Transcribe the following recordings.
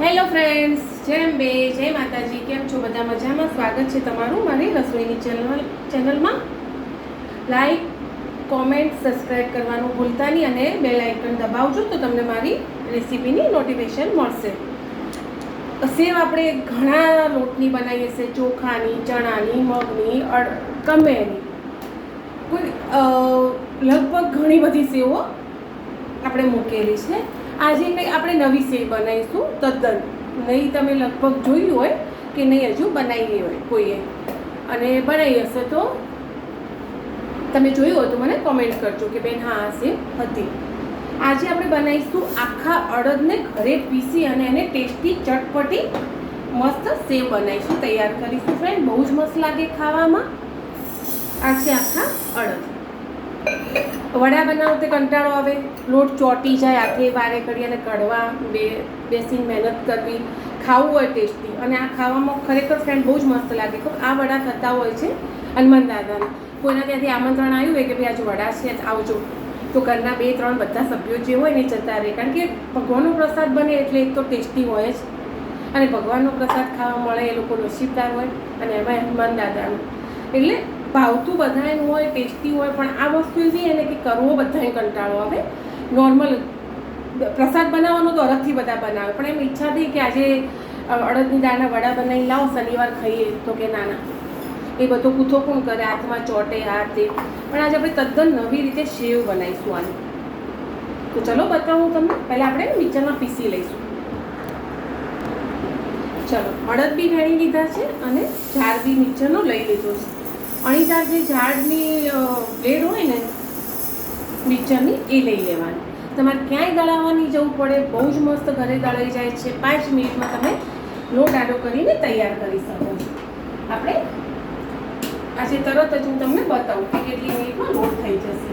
Hello friends જય અંબે, જય માતાજી, કેમ છો બધા? મજામાં? સ્વાગત છે તમારું મારી રસોઈની ચેનલ ચેનલમાં લાઈક કોમેન્ટ સબસ્ક્રાઈબ કરવાનું ભૂલતા નહીં અને બે લાઇકન દબાવજો તો તમને મારી રેસીપીની નોટિફિકેશન મળશે. સેવ આપણે ઘણા લોટની બનાવીએ છીએ, ચોખાની, ચણાની, મગની, અડ કમેની કોઈ લગભગ ઘણી બધી સેવો આપણે મૂકેલી છે. આજે કંઈ આપણે નવી સેવ બનાવીશું, તદ્દન. નહીં, તમે લગભગ જોયું હોય કે નહીં, હજુ બનાવી હોય કોઈએ. અને બનાવી હશે તો તમે જોયું હોય તો મને કોમેન્ટ કરજો કે બેન, હા, આ સેવ હતી. આજે આપણે બનાવીશું આખા અડદને ઘરે પીસી અને એને ટેસ્ટી, ચટપટી, મસ્ત સેવ બનાવીશું. તૈયાર કરીશું ફ્રેન્ડ બહુ જ મસ્ત લાગે ખાવામાં. આ છે આખા અડદ. વડા બનાવતે કંટાળો આવે, લોટ ચોટી જાય આખે વારે કરી અને કડવા બે, બેસીને મહેનત કરવી, ખાવું હોય ટેસ્ટી. અને આ ખાવામાં ખરેખર ફ્રેન્ડ બહુ જ મસ્ત લાગે. તો આ વડા થતા હોય છે હનુમાન દાદાના. કોઈના ત્યાંથી આમંત્રણ આવ્યું હોય કે ભાઈ આજે વડા છે આવજો. તો ઘરના બે, ત્રણ બધા સભ્યો જે હોય ને જતા રહે. કારણ કે ભગવાનનો પ્રસાદ બને એટલે એક તો ટેસ્ટી હોય જ. અને ભગવાનનો પ્રસાદ ખાવા મળે એ લોકો નસીબદાર હોય અને એમાં હનુમાન દાદાનું. એટલે ભાવતું બધાને હોય, ટેસ્ટી હોય, પણ આ વસ્તુ એવી એને કે કરવો બધાને કંટાળો આવે. નોર્મલ પ્રસાદ બનાવવાનો તો અલગથી બધા બનાવે, પણ એમ ઈચ્છા થઈ કે આજે અડદની દાળના વડા બનાવી લાવો, શનિવાર ખાઈએ તો કે ના ના. એ બધો કૂથો કોણ કરે? હાથમાં ચોટે, હાથ. તે પણ આજે આપણે તદ્દન નવી રીતે સેવ બનાવીશું આની. તો ચલો બતાવું તમને. પહેલાં આપણે મિક્સરમાં પીસી લઈશું. ચલો, અડદ બી ઘણી લીધા છે અને ઝાડ બી મિક્સરનો લઈ લીધો છે. અણીદાર જે ઝાડની બ્લેડ હોય ને મિક્સરની એ લઈ લેવાની. તમારે ક્યાંય દળાવવાની જવું પડે, બહુ જ મસ્ત ઘરે દળાઈ જાય છે. પાંચ મિનિટમાં તમે લોટ આડો કરીને તૈયાર કરી શકો. આપણે આજે તરત જ હું તમને બતાવું કે કેટલી મિનિટમાં લોટ થઈ જશે.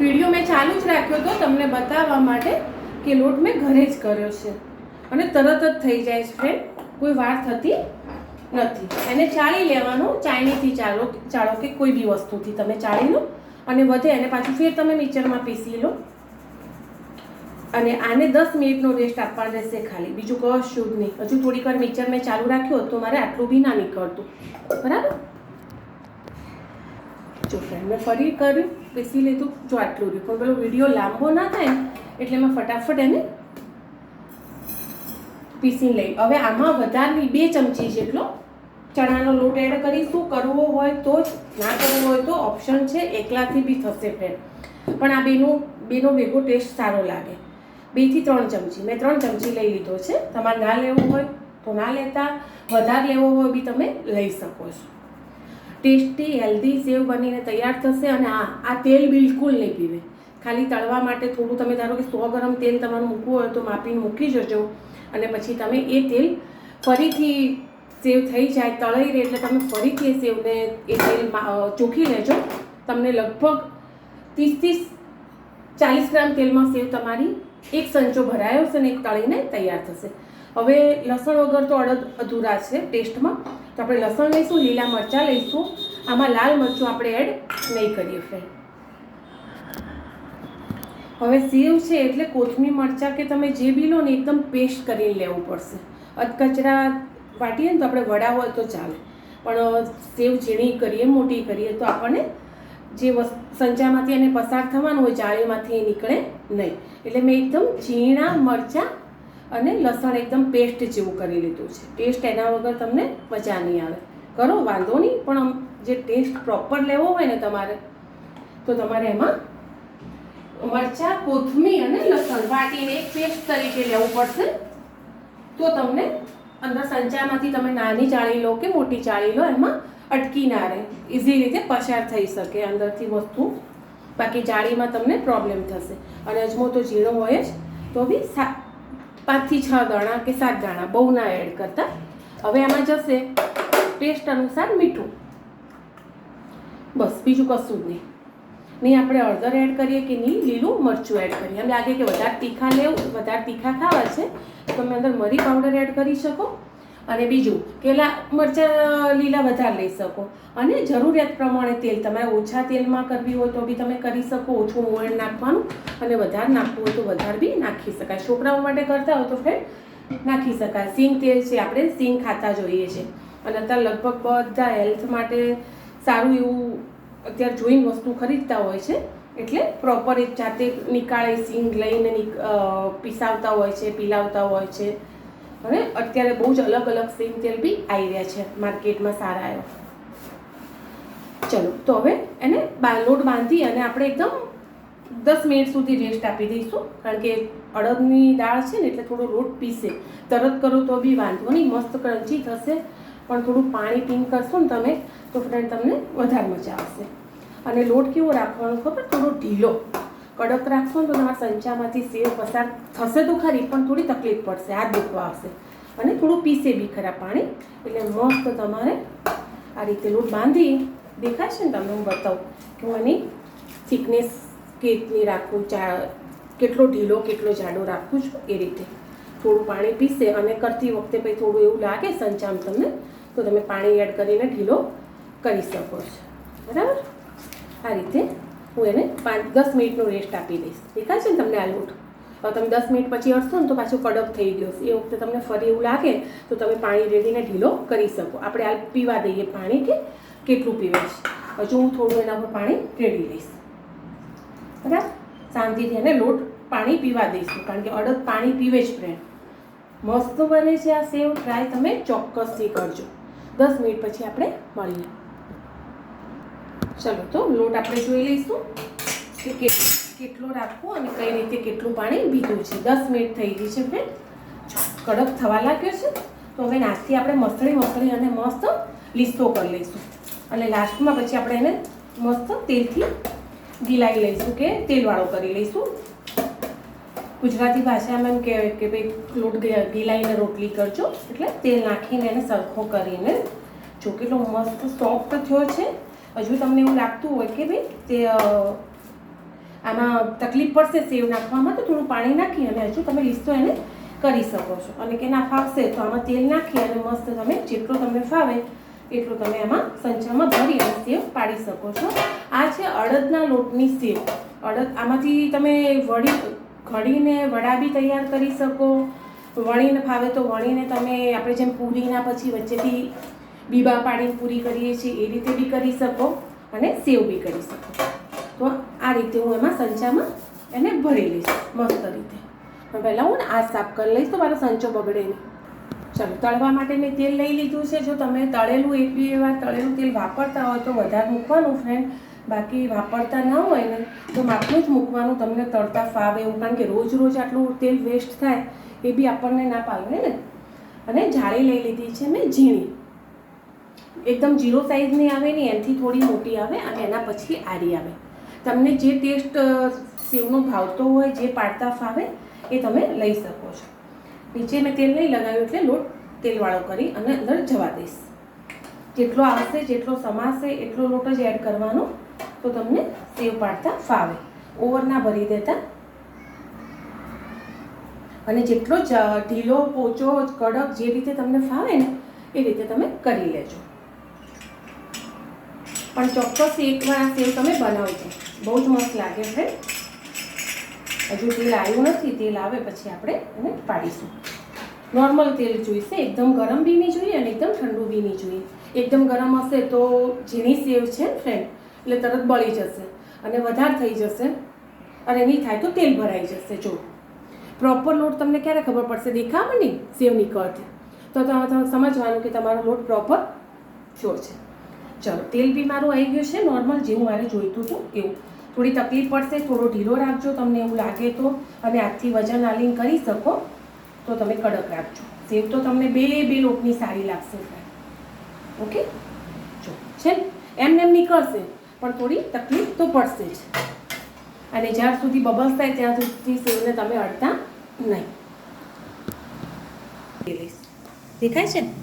વીડિયો મેં ચાલુ જ રાખ્યો હતો તમને બતાવવા માટે કે લોટ મેં ઘરે જ કર્યો છે. અને તરત જ થઈ જાય છે ફ્રેન્ડ કોઈ વાર થતી નથી. એને ચાળી લેવાનું ચાળણીથી ચાલો ચાળો કે કોઈ બી વસ્તુથી તમે ચાળી લો અને વધે એને પાછું ફેર તમે મિક્સરમાં પીસી લો. અને આને દસ મિનિટનો રેસ્ટ આપવાનો રહેશે ખાલી. બીજું કશું જ નહીં. હજુ થોડીક વાર મિક્સર મેં ચાલુ રાખ્યું હોત મારે આટલું બી ના નીકળતું. બરાબર? જો ફ્રેન્ડ મેં ફરી કર્યું પીસી લીધું જો આટલું રહ્યું. પણ પેલો વીડિયો લાંબો ના થાય એટલે મેં ફટાફટ એને પીસી લઈ. હવે આમાં વધારની બે ચમચી જેટલો ચણાનો લોટ એડ કરીશું કરવો હોય તો જ, ના કરવો હોય તો ઓપ્શન છે, એકલાથી બી થશે ફ્રેન્ડ પણ આ બેનું, બેનો ભેગો ટેસ્ટ સારો લાગે. બેથી ત્રણ ચમચી. મેં ત્રણ ચમચી લઈ લીધો છે. તમારે ના લેવો હોય તો ના લેતા. વધારે લેવો હોય બી તમે લઈ શકો છો. ટેસ્ટી, હેલ્ધી સેવ બનીને તૈયાર થશે અને આ આ તેલ બિલકુલ નહીં પીવે. ખાલી તળવા માટે થોડું તમે ધારો કે સો ગરમ તેલ તમારે મૂકવું હોય તો માપીને મૂકી જજો અને પછી તમે એ તેલ ફરીથી સેવ થઈ જાય, તળાઈ રહે એટલે તમે ફરીથી એ સેવને એ તેલ ચોખી લેજો. તમને લગભગ ત્રીસ ત્રીસ ચાલીસ ગ્રામ તેલમાં સેવ તમારી એક સંચો ભરાયો છે ને એક તળીને તૈયાર થશે. હવે લસણ વગર તો અડદ અધૂરા છે ટેસ્ટમાં. આપણે લસણ લઈશું, લીલા મરચાં લઈશું. આમાં લાલ મરચું આપણે એડ નહીં કરીએ ફ્રેન્ડ હવે સેવ છે એટલે કોથમીર મરચાં કે તમે જે બી લો ને એકદમ પેસ્ટ કરીને લેવું પડશે. અધકચરા વાટીએ ને તો આપણે વડા હોય તો ચાલે. પણ સેવ ઝીણી કરીએ, મોટી કરીએ તો આપણને જે સંચામાંથી એને પસાર થવાનું હોય જાળીમાંથી એ નીકળે નહીં. એટલે મેં એકદમ ઝીણા મરચાં અને લસણ એકદમ પેસ્ટ જેવું કરી લીધું છે. ટેસ્ટ એના વગર તમને મજા નહીં આવે. કરો, વાંધો નહીં, પણ આમ જે ટેસ્ટ પ્રોપર લેવો હોય ને તમારે, તો તમારે એમાં મરચાં, કોથમીર અને લસણ વાટીને એક પેસ્ટ તરીકે લેવું પડશે. તો તમને અંદર સંચામાંથી તમે નાની ચાળી લો કે મોટી ચાળી લો, એમાં અટકી ના રહે. ઇઝી રીતે પસાર થઈ શકે અંદરથી વસ્તુ. બાકી જાળીમાં તમને પ્રોબ્લેમ થશે. અને અજમો તો ઝીણો હોય જ, તો બી સા પાંચથી છ દાણા કે સાત દાણા, બહુ ના એડ કરતા. હવે આમાં જશે ટેસ્ટ અનુસાર મીઠું. બસ, બીજું કશું જ નહીં. નહીં, આપણે હળદર એડ કરીએ કે નહીં, લીલું મરચું એડ કરીએ. એમ લાગે કે વધારે તીખા લેવું, વધારે તીખા ખાવા છે તમે અંદર મરી પાવડર એડ કરી શકો. અને બીજું કે મરચાં લીલા વધારે લઈ શકો. અને જરૂરિયાત પ્રમાણે તેલ, તમારે ઓછા તેલમાં કરવી હોય તો બી તમે કરી શકો, ઓછું ઓળ નાખવાનું અને વધારે નાખવું હોય તો વધારે બી નાખી શકાય. છોકરાઓ માટે કરતા હોય તો ફ્રેન્ડ નાખી શકાય. સિંગ તેલ છે, આપણે સિંગ ખાતા જોઈએ છે. અને અત્યારે લગભગ બધા હેલ્થ માટે સારું એવું અત્યારે જોઈને વસ્તુ ખરીદતા હોય છે. એટલે પ્રોપર એક જાતે નીકાળે સિંગ લઈને પીસાવતા હોય છે, પીલાવતા હોય છે. અને અત્યારે બહુ જ અલગ અલગ સિંગ તેલ બી આવી રહ્યા છે માર્કેટમાં સારા એવા ચલો, તો હવે એને લોટ બાંધી અને આપણે એકદમ દસ મિનિટ સુધી રેસ્ટ આપી દઈશું. કારણ કે અડદની દાળ છે ને, એટલે થોડો લોટ પીસે. તરત કરો તો બી વાંધો નહીં, મસ્ત ક્રન્ચી થશે. પણ થોડું પાણી પીન કરશો ને તમે, તો ફ્રેન્ડ તમને વધારે મજા આવશે. અને લોટ કેવો રાખવાનો ખબર? થોડો ઢીલો. કડક રાખશો તો તમારા સંચામાંથી સેવ પસાર થશે તો ખરી, પણ થોડી તકલીફ પડશે. હાથ દુખવા આવશે. અને થોડું પીસે બી ખરા પાણી. એટલે મસ્ત તમારે આ રીતે લોટ બાંધી દેખાય છે ને તમને હું બતાવું. કે હું એની થિકનેસ કેટલી રાખું, ચા કેટલો ઢીલો, કેટલો જાડો રાખું છું એ રીતે. થોડું પાણી પીસે અને કરતી વખતે પછી થોડું એવું લાગે સંચામ તમને, તો તમે પાણી એડ કરીને ઢીલો કરી શકો છો. બરાબર? આ રીતે હું એને પાંચ, દસ મિનિટનો રેસ્ટ આપી દઈશ. દેખાય છે ને તમને આ લોટ? હવે તમે દસ મિનિટ પછી અડશો ને તો પાછું કડક થઈ ગયો એ વખતે તમને ફરી એવું લાગે તો તમે પાણી રેડીને ઢીલો કરી શકો. આપણે આ પીવા દઈએ પાણી કે કેટલું પીવાશ હજુ હું થોડું એના પર પાણી રેડી લઈશ. બરાબર? શાંતિથી એને લોટ પાણી પીવા દઈશું કારણ કે અડદ પાણી પીવે જ ફ્રેન્ડ મસ્ત બને છે આ સેવ. ટ્રાય તમે ચોક્કસથી કરજો. દસ મિનિટ પછી આપણે મળીએ. ચલો તો લોટ આપણે જોઈ લઈશું કે કેટલો રાખવો અને કઈ રીતે કેટલું પાણી પીધું છે. દસ મિનિટ થઈ ગઈ છે ફ્રેન્ડ. કડક થવા લાગ્યો છે. તો હવે નાસ્તી આપણે મસળી મસળી અને મસ્ત લીસો કરી લઈશું. અને લાસ્ટમાં પછી આપણે એને મસ્ત તેલથી ગીલાવી લઈશું કે તેલવાળો કરી લઈશું. ગુજરાતી ભાષામાં એમ કહેવાય કે ભાઈ લોટ ગીલાઈને રોટલી કરજો. એટલે તેલ નાખીને એને સરખો કરીને જો કેટલો મસ્ત સોફ્ટ થયો છે. હજુ તમને એવું લાગતું હોય કે ભાઈ તે આમાં તકલીફ પડશે સેવ નાખવામાં, તો થોડું પાણી નાખી અને હજુ તમે લીસ્તો એને કરી શકો છો. અને કે ના ફાવશે તો આમાં તેલ નાખી અને મસ્ત તમે જેટલો તમને ફાવે એટલું તમે આમાં સંચામાં ભરી અને સેવ પાડી શકો છો. આ છે અડદના લોટની સેવ. અડદ આમાંથી તમે વડી, ઘડીને વડા બી તૈયાર કરી શકો. વણીને ફાવે તો વણીને તમે આપણે જેમ પૂરીના પછી વચ્ચેથી બીબા પાડીને પૂરી કરીએ છીએ, એ રીતે બી કરી શકો અને સેવ બી કરી શકો. તો આ રીતે હું એમાં સંચામાં એને ભરી લઈશ, મસ્ત રીતે. પણ પહેલાં હું ને આ સાફ કરી લઈશ, તો મારો સંચો બગડે નહીં. ચાલો, તળવા માટે મેં તેલ લઈ લીધું છે. જો તમે તળેલું એક બે વાર તળેલું તેલ વાપરતા હોય તો વધારે મૂકવાનું ફ્રેન્ડ બાકી વાપરતા ના હોય ને, તો માપનું જ મૂકવાનું. તમને તળતા ફાવે એવું, કારણ કે રોજ રોજ આટલું તેલ વેસ્ટ થાય, એ બી આપણને ના પાવે ને. અને જાળી લઈ લીધી છે મેં ઝીણી. એકદમ જીરો સાઇઝની આવે ને એનાથી થોડી મોટી આવે અને એના પછી આરી આવે. તમને જે ટેસ્ટ સેવનો ભાવતો હોય, જે પાડતા ફાવે, એ તમે લઈ શકો છો. નીચે મેં તેલ નહીં લગાવ્યું એટલે લોટ તેલવાળો કરી અને અંદર જવા દઈશ. જેટલો આવશે, જેટલો સમાશે, એટલો લોટ જ એડ કરવાનો, તો તમને સેવ પાડતા ફાવે. ઓવર ના ભરી દેતા. અને જેટલો ઢીલો, પોચો, કડક જે રીતે તમને ફાવે ને, એ રીતે તમે કરી લેજો. પણ ચોક્કસ એકવાર આ સેવ તમે બનાવજો. બહુ જ મસ્ત લાગે છે. હજુ તેલ આવ્યું નથી, તેલ આવે પછી આપણે એને પાડીશું. નોર્મલ તેલ જોઈશે, એકદમ ગરમ બી નહીં જોઈએ અને એકદમ ઠંડુ બી નહીં જોઈએ. એકદમ ગરમ હશે તો ઝીણી સેવ છે ફ્રેન્ડ એટલે તરત બળી જશે અને વધારે થઈ જશે અને નહીં થાય તો તેલ ભરાઈ જશે, જો. પ્રોપર લોટ તમને ક્યારે ખબર પડશે? દેખાવ નહીં સેવની નીકળતી તો તમે સમજવાનું કે તમારો લોટ પ્રોપર શ્યોર છે. ચલો, તેલ બી મારું આવી ગયું છે નોર્મલ જેવું મારે જોઈતું હતું એવું. થોડી તકલીફ પડશે, થોડો ઢીલો રાખજો તમને એવું લાગે તો, અને હાથથી વજન આલિંગ કરી શકો, તો તમે કડક રાખજો. સેવ તો તમને બે બે લોટની સારી લાગશે ઓકે જો છે એમને એમ નીકળશે, પણ થોડી તકલીફ તો પડશે જ. અને જ્યાં સુધી બબલ્સ થાય ત્યાં સુધી સેવને તમે અડતા નહીં. દેખાય છે ને?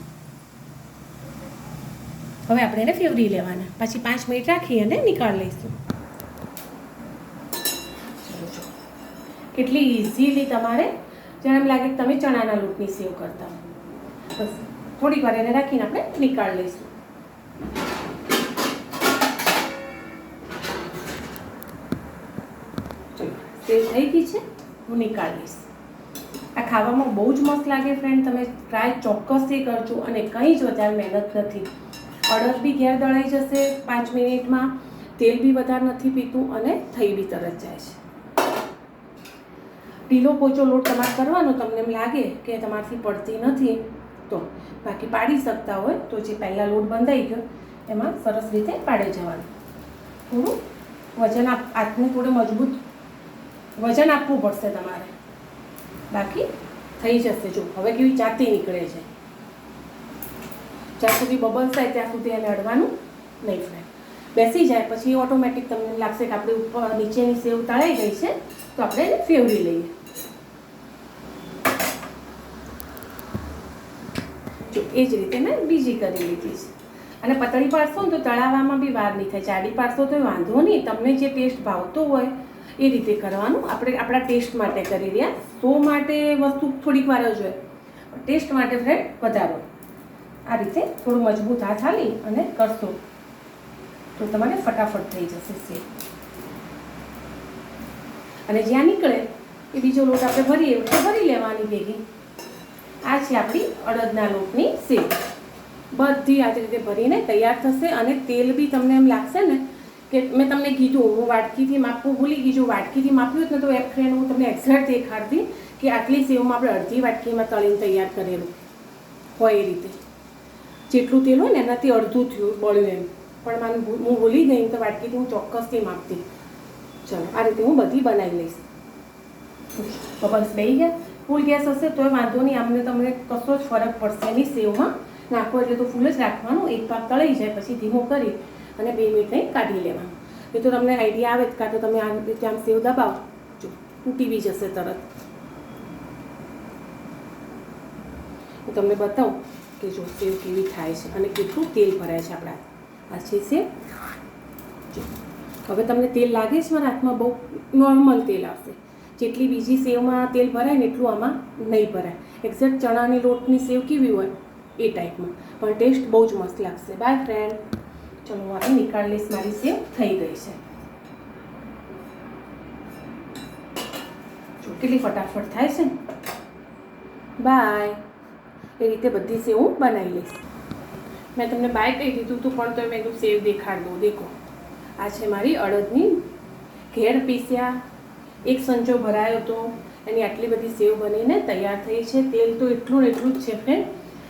હવે આપણે એને ફેવરી લેવાના. પછી પાંચ મિનિટ રાખી અને નીકાળી લઈશું. કેટલી ઇઝીલી તમારે જાણે એમ લાગે તમે ચણાના લોટની સેવ કરતા. બસ, થોડીક વાર એને રાખીને આપણે નીકાળ લઈશું. સેવ થઈ ગઈ છે, હું નીકાળીશ આ ખાવામાં બહુ જ મસ્ત લાગે ફ્રેન્ડ તમે ટ્રાય ચોક્કસથી કરજો અને કંઈ જ વધારે મહેનત નથી. અડદ બી ઘેર દળાઈ જશે પાંચ મિનિટમાં, તેલ બી વધારે નથી પીતું અને થઈ બી તરત જાય છે. ઢીલો પોચો લોટ તમારે કરવાનો, તમને એમ લાગે કે તમારથી પડતી નથી, તો બાકી પાડી શકતા હોય તો જે પહેલાં લોટ બંધાઈ ગયો, એમાં સરસ રીતે પાડી જવાનું. થોડું વજન આપ, હાથને થોડું મજબૂત વજન આપવું પડશે તમારે. બાકી થઈ જશે જો, હવે કેવી જાતે નીકળે છે. જ્યાં સુધી બબલ્સ થાય ત્યાં સુધી એને અડવાનું નહીં ફ્રાય બેસી જાય, પછી ઓટોમેટિક તમને લાગશે કે આપણે ઉપર નીચેની સેવ તળાઈ ગઈ છે, તો આપણે એને ફેવરી લઈએ. જો, એ જ રીતે મેં બીજી કરી લીધી છે. અને પતળી પાડશો ને તો તળાવવામાં બી વાર નહીં થાય. જાડી પાડશો તો વાંધો નહીં, તમને જે ટેસ્ટ ભાવતો હોય, એ રીતે કરવાનું. આપણે આપણા ટેસ્ટ માટે કરી રહ્યા. સો માટે વસ્તુ થોડીક વાર જ હોય. ટેસ્ટ માટે ફ્રેન્ડ વધારો. આ રીતે થોડું મજબૂત હાથ હાલી અને કરશો. તો તમારે ફટાફટ થઈ જશે સેવ. અને જ્યાં નીકળે એ બીજો લોટ આપણે ભરીએ એટલે ભરી લેવાની ભેગી. આ છે આપણી અડદના લોટની સેવ. બધી આ રીતે ભરીને તૈયાર થશે અને તેલ બી તમને એમ લાગશે ને કે મેં તમને કીધું, હું વાટકીથી માપવું ભૂલી જો વાટકીથી માપ્યું જ ને તો એક ફ્રેન્ડ હું તમને એક્ઝેક્ટ દેખાડતી કે આટલી સેવમાં આપણે અડધી વાટકીમાં તળીને તૈયાર કરેલું. હોય એ રીતે. જેટલું તેલ હોય ને એનાથી અડધું થયું, બળ્યું એમ. પણ મને હું ભૂલી ગઈ તો વાટકીથી હું ચોક્કસથી માપતી ચલો, આ રીતે હું બધી બનાવી લઈશ. બસ બેસી ગયા. ફૂલ ગેસ હશે તોય વાંધો નહીં. આમને તમને કશો જ ફરક પડશે નહીં સેવમાં. નાખો એટલે તો ફૂલ જ રાખવાનું. એક પાક તળાઈ જાય, પછી ધીમો કરી અને બે મિનિટ નહીં કાઢી લેવાનું. એ તો તમને આઈડિયા આવે જ, કાં તો તમે આ રીતે આમ સેવ દબાવો. જો, તૂટી બી જશે તરત. હું તમને બતાવું. કે જો સેવ કેવી થાય છે અને કેટલું તેલ ભરાય છે આપણા આ છે સેવ હવે તમને તેલ લાગે છે મારા હાથમાં? બહુ નોર્મલ તેલ આવશે. જેટલી બીજી સેવમાં તેલ ભરાય ને એટલું આમાં નહીં ભરાય. એક્ઝેક્ટ ચણાની લોટની સેવ કેવી હોય? એ ટાઈપમાં પણ ટેસ્ટ બહુ જ મસ્ત લાગશે. બાય ફ્રેન્ડ ચલો, હું આપણે નીકાળી લઈશ. મારી સેવ થઈ ગઈ છે. કેટલી ફટાફટ થાય છે બાય એ રીતે બધી સેવ હું બનાવી લઈશ. મેં તમને બાય કહી દીધું હતું પણ તો મેં કીધું સેવ દેખાડ દઉં દેખો, આ છે મારી અડદની ઘેર પીસ્યા. એક સંચો ભરાયો હતો એની આટલી બધી સેવ બનીને તૈયાર થઈ છે. તેલ તો એટલું એટલું જ છે ફ્રેન્ડ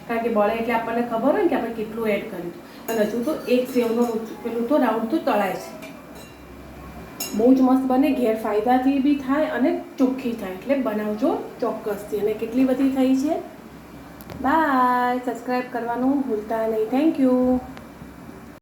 કારણ કે બળે એટલે આપણને ખબર હોય કે આપણે કેટલું એડ કર્યું અને હજુ તો એક સેવનો પેલું તો રાઉન્ડ તો તળાય છે. બહુ જ મસ્ત બને ઘેર ફાયદાથી બી થાય અને ચોખ્ખી થાય. એટલે બનાવજો ચોક્કસથી. અને કેટલી બધી થઈ છે? બાય સબસ્ક્રાઈબ કરવાનું ભૂલતા નહીં. Thank you